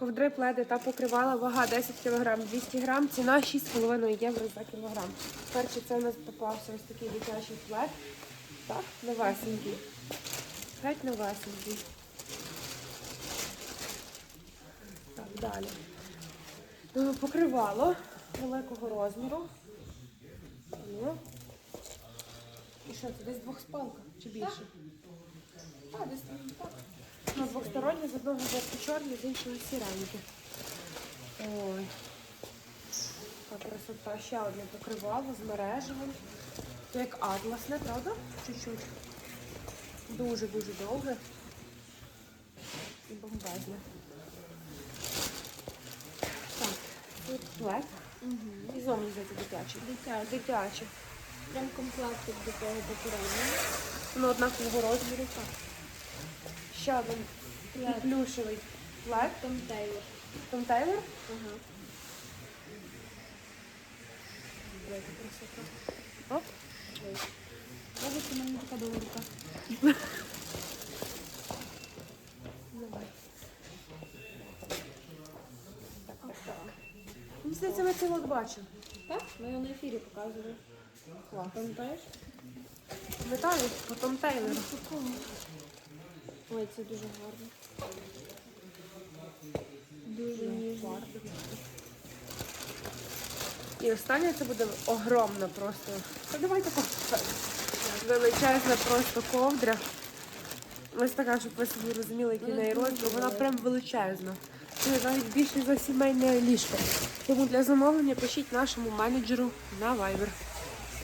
Ковдри, пледи та покривала, вага 10 кг, 200 грам, ціна 6,5 євро за кілограм. Перший це у нас попався ось такий дитячий плед. Так, новесенький. Геть новесенький. Так, далі. Е, Покривало великого розміру. Ну. І що, це десь двохспалка чи більше? А, десь так. Ну, двосторонні, з одного боку чорні, з іншого сіренькі. Ой. Така красота. Ще одне покривало з мережевим. Це як атласне, правда? Чуть-чуть. Дуже-дуже довге. І бомбезне. Так, тут плед. І зовні здається дитячий. Дитячий. Дитячий. Прям комплектик до того попереднього. Воно однакового розміру. Так. Ще один Плед. плюшевий плед. Там Тейлор. Том Тейлор. Ага. Яка красота. Оп. Може, це мені така доларка. Давай. Мені здається, ми це от бачимо. Так? Ми його на ефірі показували. Клас. Пам'ятаєш? Пам'ятаю, по Том Тейлору. Ой, це дуже гарно. Дуже ніжно. І останнє це буде огромна просто. Та давайте так. Величезна просто ковдра. Ось така, щоб ви собі розуміли, який неї розмір. Вона прям величезна. Це навіть більше за сімейне ліжко. Тому для замовлення пишіть нашому менеджеру на Viber.